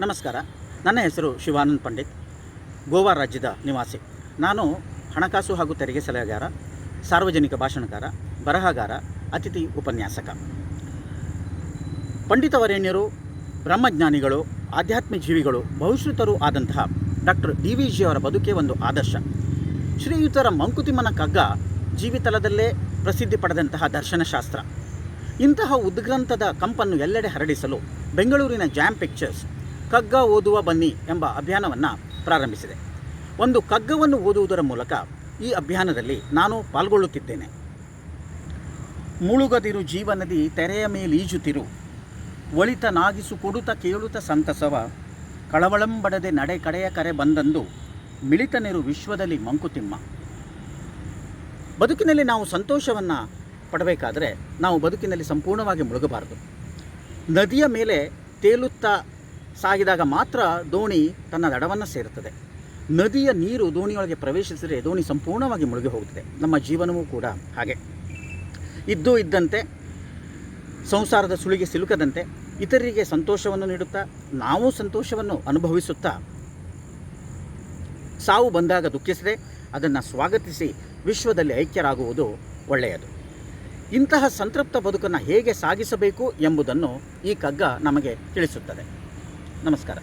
ನಮಸ್ಕಾರ. ನನ್ನ ಹೆಸರು ಶಿವಾನಂದ್ ಪಂಡಿತ್, ಗೋವಾ ರಾಜ್ಯದ ನಿವಾಸಿ. ನಾನು ಹಣಕಾಸು ಹಾಗೂ ತೆರಿಗೆ ಸಲಹೆಗಾರ, ಸಾರ್ವಜನಿಕ ಭಾಷಣಕಾರ, ಬರಹಗಾರ, ಅತಿಥಿ ಉಪನ್ಯಾಸಕ. ಪಂಡಿತವರೇಣ್ಯರು ಬ್ರಹ್ಮಜ್ಞಾನಿಗಳು, ಆಧ್ಯಾತ್ಮಿಕ ಜೀವಿಗಳು ಬಹುಶ್ರುತರು ಆದಂತಹ ಡಾಕ್ಟರ್ ಡಿ ವಿ ಜಿಯವರ ಬದುಕೇ ಒಂದು ಆದರ್ಶ. ಶ್ರೀಯುತರ ಮಂಕುತಿಮ್ಮನ ಕಗ್ಗ ಜೀವಿತಲದಲ್ಲೇ ಪ್ರಸಿದ್ಧಿ ಪಡೆದಂತಹ ದರ್ಶನಶಾಸ್ತ್ರ. ಇಂತಹ ಉದ್ಗ್ರಂಥದ ಕಂಪನ್ನು ಎಲ್ಲೆಡೆ ಹರಡಿಸಲು ಬೆಂಗಳೂರಿನ ಜಾಮ್ ಪಿಕ್ಚರ್ಸ್ ಕಗ್ಗ ಓದುವ ಬನ್ನಿ ಎಂಬ ಅಭಿಯಾನವನ್ನು ಪ್ರಾರಂಭಿಸಿದೆ. ಒಂದು ಕಗ್ಗವನ್ನು ಓದುವುದರ ಮೂಲಕ ಈ ಅಭಿಯಾನದಲ್ಲಿ ನಾನು ಪಾಲ್ಗೊಳ್ಳುತ್ತಿದ್ದೇನೆ. ಮುಳುಗದಿರು ಜೀವನದಿ ತೆರೆಯ ಮೇಲೀಜುತ್ತಿರು ಒಳಿತ ನಾಗಿಸು ಕೊಡುತ್ತ ಕೇಳುತ್ತ ಸಂತಸವ. ಕಳವಳಂಬಡದೆ ನಡೆ ಕಡೆಯ ಕರೆ ಬಂದಂದು ಮಿಳಿತನೆರು ವಿಶ್ವದಲ್ಲಿ ಮಂಕುತಿಮ್ಮ. ಬದುಕಿನಲ್ಲಿ ನಾವು ಸಂತೋಷವನ್ನು ಪಡಬೇಕಾದರೆ ನಾವು ಬದುಕಿನಲ್ಲಿ ಸಂಪೂರ್ಣವಾಗಿ ಮುಳುಗಬಾರದು. ನದಿಯ ಮೇಲೆ ತೇಲುತ್ತಾ ಸಾಗಿದಾಗ ಮಾತ್ರ ದೋಣಿ ತನ್ನ ದಡವನ್ನು ಸೇರುತ್ತದೆ. ನದಿಯ ನೀರು ದೋಣಿಯೊಳಗೆ ಪ್ರವೇಶಿಸಿದರೆ ದೋಣಿ ಸಂಪೂರ್ಣವಾಗಿ ಮುಳುಗಿ ಹೋಗುತ್ತದೆ. ನಮ್ಮ ಜೀವನವೂ ಕೂಡ ಹಾಗೆ. ಇದ್ದು ಇದ್ದಂತೆ, ಸಂಸಾರದ ಸುಳಿಗೆ ಸಿಲುಕದಂತೆ ಇತರರಿಗೆ ಸಂತೋಷವನ್ನು ನೀಡುತ್ತಾ, ನಾವು ಸಂತೋಷವನ್ನು ಅನುಭವಿಸುತ್ತಾ ಸಾವು ಬಂದಾಗ ದುಃಖಿಸದೆ ಅದನ್ನು ಸ್ವಾಗತಿಸಿ ವಿಶ್ವದಲ್ಲಿ ಐಕ್ಯರಾಗುವುದು ಒಳ್ಳೆಯದು. ಇಂತಹ ಸಂತೃಪ್ತ ಬದುಕನ್ನು ಹೇಗೆ ಸಾಗಿಸಬೇಕು ಎಂಬುದನ್ನು ಈ ಕಗ್ಗ ನಮಗೆ ತಿಳಿಸುತ್ತದೆ. ನಮಸ್ಕಾರ